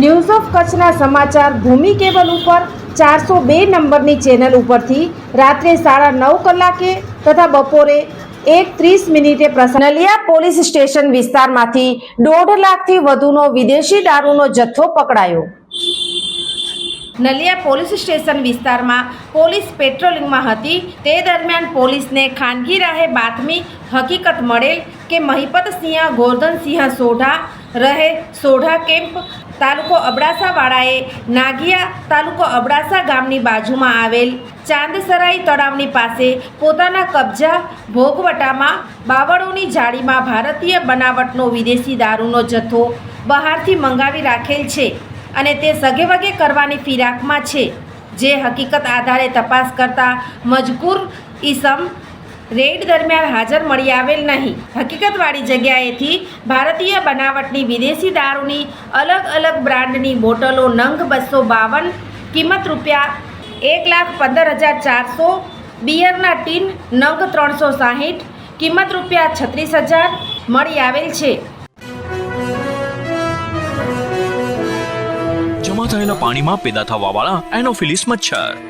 News of કચ્છના સમાચાર ભૂમિ cable ઉપર ચારસો બે નંબરની ચેનલ ઉપરથી રાત્રે સાડા નવ કલાકે તથા બપોરે એક ત્રીસ મિનિટે પ્રસાર નલિયા પોલીસ સ્ટેશન વિસ્તારમાંથી દોઢ લાખથી વધુનો વિદેશી દારૂનો જથ્થો પકડાયો. નલિયા પોલીસ સ્ટેશન વિસ્તારમાં પોલીસ પેટ્રોલિંગમાં હતી. તે દરમિયાન પોલીસને ખાનગી રાહે બાતમી હકીકત મળેલ કે મહિપત સિંહ ગોર્ધન સિંહ સોઢા રહે સોઢા કેમ્પ તાલુકો અબડાસાવાળાએ નાગિયા તાલુકો અબડાસા ગામની બાજુમાં આવેલ ચાંદસરાઈ તળાવની પાસે પોતાના કબજા ભોગવટામાં બાવળોની જાળીમાં ભારતીય બનાવટનો વિદેશી દારૂનો જથ્થો બહારથી મંગાવી રાખેલ છે અને તે સગેવગે કરવાની ફિરાકમાં છે. જે હકીકત આધારે તપાસ કરતા મજકૂર ઈસમ રેડ દરમિયાન હાજર મળી આવેલ નહીં. હકીકતવાળી જગ્યાએથી ભારતીય બનાવટની વિદેશી દારૂની અલગ અલગ બ્રાન્ડની બોટલો નંગ બસો બાવન, કિંમત રૂપિયા એક લાખ પંદર હજાર ચારસો, બિયરના ટીન નંગ ત્રણસો સાહીઠ, કિંમત રૂપિયા છત્રીસ હજાર મળી આવેલ છે. જમા થયેલા પાણીમાં પેદા થવાવાળા એનોફિલિસ મચ્છર.